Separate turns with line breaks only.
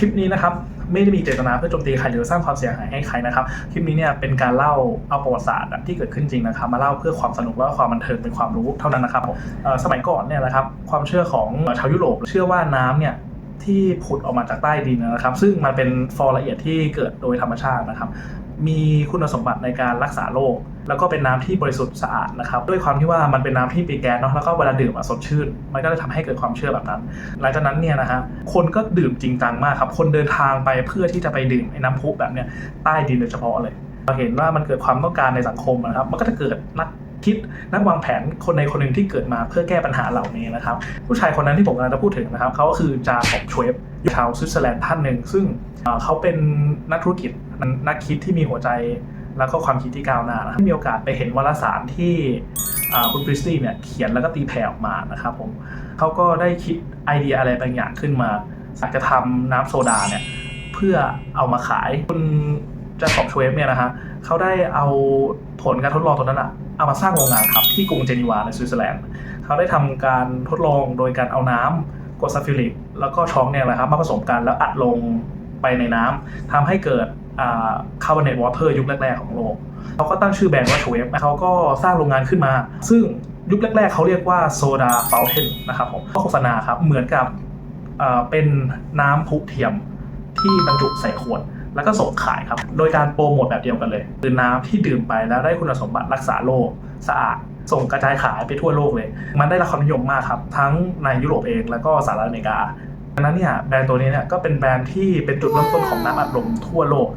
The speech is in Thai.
คลิปนี้นะครับไม่ได้มีเจตนาเพื่อโจมตีใครหรือสร้างความเสียหายให้ใครนะครับ คลิปนี้เนี่ยเป็นการเล่าเอาประวัติศาสตร์ที่เกิดขึ้นจริงนะครับ มาเล่าเพื่อความสนุกและความบันเทิงเป็นความรู้เท่านั้นนะครับสมัยก่อนเนี่ยนะครับความเชื่อของชาวยุโรปเชื่อว่าน้ำเนี่ยที่ผุดออกมาจากใต้ดินนะครับ ซึ่งมันเป็นฟอร์ละเอียดที่เกิดโดยธรรมชาตินะครับ มีคุณสมบัติในการรักษาโรคแล้วก็เป็นน้ำที่บริสุทธิ์สะอาดนะครับด้วยความที่ว่ามันเป็นน้ำที่มีแก๊สเนาะแล้วก็เวลาดื่มสดชื่น มันก็เลยทำให้เกิดความเชื่อแบบนั้น หลังจากนั้นเนี่ยนะฮะคนก็ดื่มจริงจังมากครับคนเดินทางไปเพื่อที่จะไปดื่มไอ้น้ำพุแบบเนี้ยใต้ดินโดยเฉพาะเลยเราเห็นว่ามันเกิดความต้องการในสังคมนะครับ มันก็จะเกิดนักคิดนักวางแผนคนในคนหนึ่งที่เกิดมาเพื่อแก้ปัญหาเหล่านี้นะครับ ผู้ชายคนนั้นที่ผมกำลังจะพูดถึงนะครับเขาก็คือจาขอบชเวฟชาวสวิตเซอร์แลนด์ท่านหนึ่งซึ่ง เขาเป็นนักธุรกิจนักคิดที่มีหัวใจแล้วก็ความคิดที่ก้าวหน้านะครับมีโอกาสไปเห็นวารสารที่คุณคริสตี้เนี่ยเขียนแล้วก็ตีแผ่ออกมานะครับผมเขาก็ได้คิดไอเดียอะไรบางอย่างขึ้นมาอยากจะทำน้ำโซดาเนี่ยเพื่อเอามาขายคุณจาขอบชเวฟเนี่ยนะฮะเขาได้เอาผลการทดลองตัวนั้นอะเอามาสร้างโรงงานครับที่กรุงเจนีวาในสวิตเซอร์แลนด์เขาได้ทำการทดลองโดยการเอาน้ำกดซัลฟิวริกแล้วก็ช็อกเนี่ยแหละครับมาผสมกันแล้วอัดลง ไปในน้ำทำให้เกิดคาร์บอเนตวอเตอร์ยุคแรก ๆ ของโลกเขาก็ตั้งชื่อแบรนด์ว่าชเวฟเขาก็สร้างโรงงานขึ้นมา ซึ่งยุคแรก ๆ เขาเรียกว่าโซดาเฟลเทนนะครับผมโฆษณาครับ เหมือนกับเป็นน้ำพุเทียมที่บรรจุใส่ขวด แล้วก็ส่งขายครับ โดยการโปรโมทแบบเดียวกันเลย คือน้ำที่ดื่มไปแล้วได้คุณสมบัติรักษาโรคสะอาด ส่งกระจายขายไปทั่วโลกเลย มันได้รับความนิยมมากครับ ทั้งในยุโรปเองแล้วก็สหรัฐอเมริกา ดังนั้นเนี่ยแบรนด์ตัวนี้เนี่ยก็เป็นแบรนด์ที่เป็นจุดเริ่มต้นของน้ำอัดลมทั่วโลก